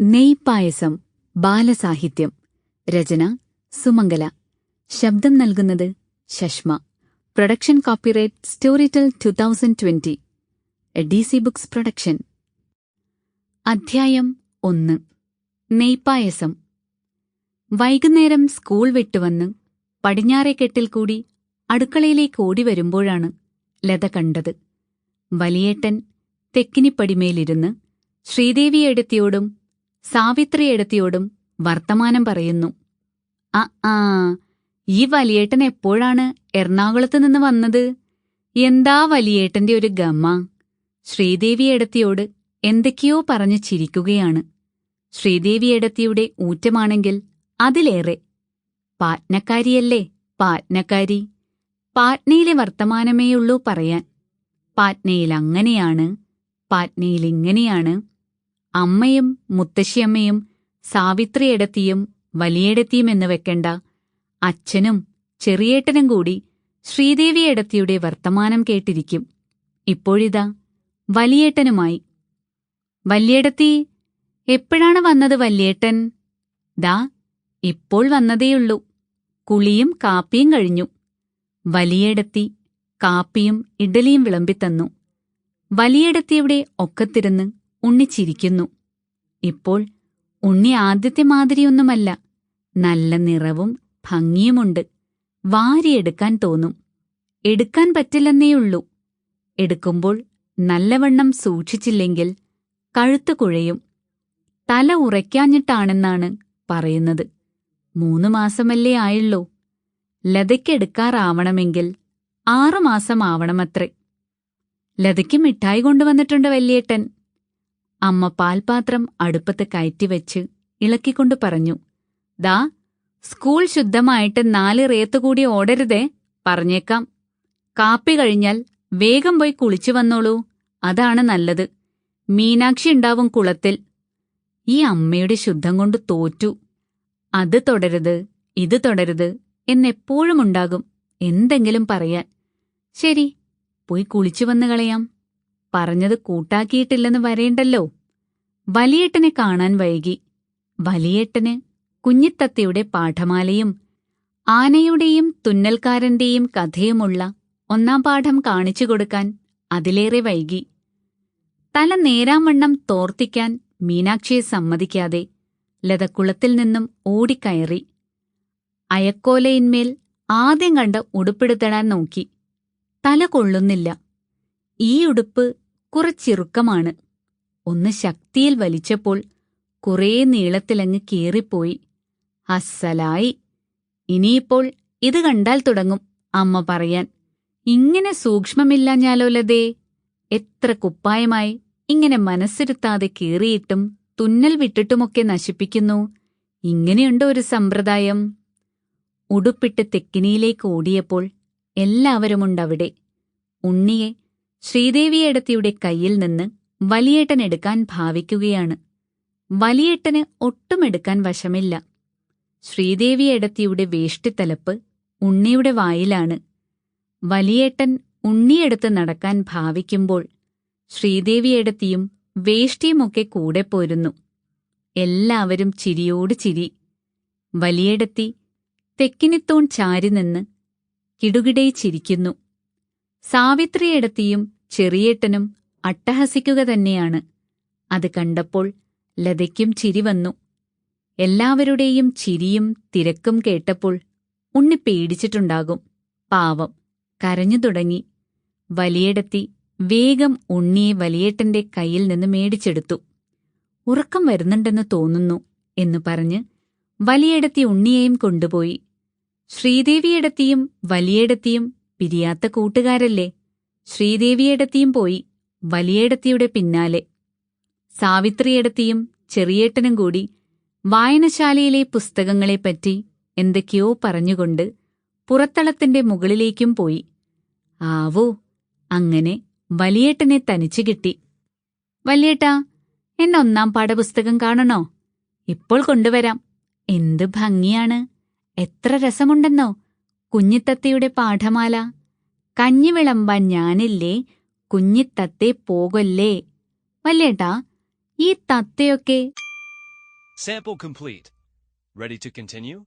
നെയ്പായസം ബാലസാഹിത്യം. രചന സുമംഗല. ശബ്ദം നൽകുന്നത് Shashma production copyright Storytel two thousand twenty D C Books production. അധ്യായം ഒന്ന്. നെയ്പായസം. വൈകുന്നേരം സ്കൂൾ വിട്ടുവന്ന് പടിഞ്ഞാറേക്കെട്ടിൽ കൂടി അടുക്കളയിലേക്ക് ഓടി വരുമ്പോഴാണ് ലത കണ്ടത്. വലിയേട്ടൻ തെക്കിനിപ്പടിമേലിരുന്ന് ശ്രീദേവിയെടുത്തിയോടും സാവിത്രിയെടുത്തിയോടും വർത്തമാനം പറയുന്നു. ആ ആ ഈ വലിയേട്ടൻ എപ്പോഴാണ് എറണാകുളത്ത് നിന്ന് വന്നത്? എന്താ വലിയേട്ടന്റെ ഒരു ഗമ്മ ശ്രീദേവിയെടത്തിയോട് എന്തൊക്കെയോ പറഞ്ഞു ചിരിക്കുകയാണ്. ശ്രീദേവി ശ്രീദേവിയെടത്തിയുടെ ഊറ്റമാണെങ്കിൽ അതിലേറെ. പാറ്റ്നക്കാരിയല്ലേ പാറ്റ്നക്കാരി പാറ്റ്നയിലെ വർത്തമാനമേയുള്ളൂ പറയാൻ. പാറ്റ്നയിൽ അങ്ങനെയാണ് പാറ്റ്നയിൽ ഇങ്ങനെയാണ്. അമ്മയും മുത്തശ്ശിയമ്മയും സാവിത്രിയെടത്തിയും വലിയടത്തിയും എന്ന് വെക്കണ്ട. അച്ഛനും ചെറിയേട്ടനും കൂടി ശ്രീദേവിയെടത്തിയുടെ വർത്തമാനം കേട്ടിരിക്കും. ഇപ്പോഴിതാ വലിയേട്ടനുമായി. വല്യേടത്തി എപ്പോഴാണ് വന്നത് വല്യേട്ടൻ? ദാ ഇപ്പോൾ വന്നതേയുള്ളൂ. കുളിയും കാപ്പിയും കഴിഞ്ഞു. വലിയേടത്തി കാപ്പിയും ഇഡലിയും വിളമ്പിത്തന്നു. വലിയേടത്തിയുടെ ഒക്കത്തിരുന്ന് ഉണ്ണി ചിരിക്കുന്നു ഇപ്പോൾ ഉണ്ണി ആദ്യത്തെ മാതിരിയൊന്നുമല്ല. നല്ല നിറവും ഭംഗിയുമുണ്ട്. വാരിയെടുക്കാൻ തോന്നും. എടുക്കാൻ പറ്റില്ലെന്നേയുള്ളൂ. എടുക്കുമ്പോൾ നല്ലവണ്ണം സൂക്ഷിച്ചില്ലെങ്കിൽ കഴുത്ത് കുഴയും. തല ഉറയ്ക്കാഞ്ഞിട്ടാണെന്നാണ് പറയുന്നത്. മൂന്നു മാസമല്ലേ ആയുള്ളൂ. ലതയ്ക്കെടുക്കാറാവണമെങ്കിൽ ആറുമാസമാവണമത്രേ ലതയ്ക്ക് മിഠായി കൊണ്ടുവന്നിട്ടുണ്ട് വല്യേട്ടൻ. അമ്മ പാൽപാത്രം അടുപ്പത്ത് കയറ്റിവെച്ച് ഇളക്കിക്കൊണ്ട് പറഞ്ഞു ദാ സ്കൂൾ ശുദ്ധമായിട്ട് നാല് റേത്ത് കൂടി ഓടരുതേ പറഞ്ഞേക്കാം. കാപ്പി കഴിഞ്ഞാൽ വേഗം പോയി കുളിച്ചു വന്നോളൂ അതാണ് നല്ലത്. മീനാക്ഷി ഉണ്ടാവും കുളത്തിൽ. ഈ അമ്മയുടെ ശുദ്ധം കൊണ്ട് തോറ്റു. അത് തുടരുത് ഇത് തുടരുത് എന്നെപ്പോഴും ഉണ്ടാകും എന്തെങ്കിലും പറയാൻ. ശരി പോയി കുളിച്ചു വന്നു കളയാം. പറഞ്ഞത് കൂട്ടാക്കിയിട്ടില്ലെന്ന് വരേണ്ടല്ലോ. വലിയേട്ടനെ കാണാൻ വൈകി. വലിയേട്ടന് കുഞ്ഞിത്തത്തയുടെ പാഠമാലയും ആനയുടെയും തുന്നൽക്കാരന്റെയും കഥയുമുള്ള ഒന്നാം പാഠം കാണിച്ചു കൊടുക്കാൻ അതിലേറെ വൈകി. തല നേരാമണ്ണം തോർത്തിക്കാൻ മീനാക്ഷിയെ സമ്മതിക്കാതെ ലതക്കുളത്തിൽ നിന്നും ഓടിക്കയറി. അയക്കോലയിന്മേൽ ആദ്യം കണ്ട് ഉടുപ്പെടുത്തിടാൻ നോക്കി. തല കൊള്ളുന്നില്ല. ഈ ഉടുപ്പ് കുറച്ചിറുക്കമാണ്. ഒന്ന് ശക്തിയിൽ വലിച്ചപ്പോൾ കുറേ നീളത്തിലങ്ങ് കീറിപ്പോയി. അസ്സലായി ഇനിയിപ്പോൾ ഇത് കണ്ടാൽ തുടങ്ങും അമ്മ പറയാൻ. ഇങ്ങനെ സൂക്ഷ്മമില്ലാഞ്ഞാലോ ലതേ എത്ര കുപ്പായമായി ഇങ്ങനെ മനസ്സിരുത്താതെ കീറിയിട്ടും തുന്നൽ വിട്ടിട്ടുമൊക്കെ നശിപ്പിക്കുന്നു. ഇങ്ങനെയുണ്ടോ ഒരു സമ്പ്രദായം? ഉടുപ്പിട്ട് തെക്കിനിയിലേക്ക് ഓടിയപ്പോൾ എല്ലാവരുമുണ്ടവിടെ. ഉണ്ണിയെ ശ്രീദേവിയേടത്തിയുടെ കയ്യിൽ നിന്ന് വലിയേട്ടൻ എടുക്കാൻ ഭാവിക്കുകയാണ്. വലിയേട്ടന് ഒട്ടും എടുക്കാൻ വശമില്ല. ശ്രീദേവിയേടത്തിയുടെ വേഷ്ടിത്തലപ്പ് ഉണ്ണിയുടെ വായിലാണ്. വലിയേട്ടൻ ഉണ്ണിയെടുത്ത് നടക്കാൻ ഭാവിക്കുമ്പോൾ ശ്രീദേവിയേടത്തിയും വേഷ്ടിയുമൊക്കെ കൂടെ പോരുന്നു. എല്ലാവരും ചിരിയോട് ചിരി. വലിയേടത്തി തെക്കിനിത്തോൺ ചാരി നിന്ന് കിടുകിടേ ചിരിക്കുന്നു. സാവിത്രിയെടത്തിയും ചെറിയേട്ടനും അട്ടഹസിക്കുക തന്നെയാണ്. അത് കണ്ടപ്പോൾ ലതയ്ക്കും ചിരി വന്നു. എല്ലാവരുടെയും ചിരിയും തിരക്കും കേട്ടപ്പോൾ ഉണ്ണി പേടിച്ചിട്ടുണ്ടാകും. പാവം. കരഞ്ഞു തുടങ്ങി. വലിയടത്തി വേഗം ഉണ്ണിയെ വലിയേട്ടന്റെ കയ്യിൽ നിന്ന് മേടിച്ചെടുത്തു. ഉറക്കം വരുന്നുണ്ടെന്ന് തോന്നുന്നു എന്നു പറഞ്ഞ് വലിയെടുത്തി ഉണ്ണിയെയും കൊണ്ടുപോയി. ശ്രീദേവിയടത്തിയും വലിയടത്തിയും പിരിയാത്ത കൂട്ടുകാരല്ലേ? ശ്രീദേവിയടത്തിയും പോയി. വലിയേടത്തിയുടെ പിന്നാലെ. സാവിത്രിയെടത്തിയും ചെറിയേട്ടനും കൂടി വായനശാലയിലെ പുസ്തകങ്ങളെപ്പറ്റി എന്തൊക്കെയോ പറഞ്ഞുകൊണ്ട് പുറത്തളത്തിന്റെ മുകളിലേക്കും പോയി. ആവോ അങ്ങനെ വലിയേട്ടനെ തനിച്ചു കിട്ടി. വലിയേട്ടാ എന്നെ ഒന്നാം പാഠപുസ്തകം കാണണോ? ഇപ്പോൾ കൊണ്ടുവരാം. എന്ത് ഭംഗിയാണ്. എത്ര രസമുണ്ടെന്നോ. കുഞ്ഞിത്തത്തയുടെ പാഠമാല. കഞ്ഞിവിളമ്പ ഞാനില്ലേ കുഞ്ഞിത്തത്തെ പോകൊല്ലേ വല്യേട്ടാ ഈ തത്തയൊക്കെ Sample complete. Ready to continue?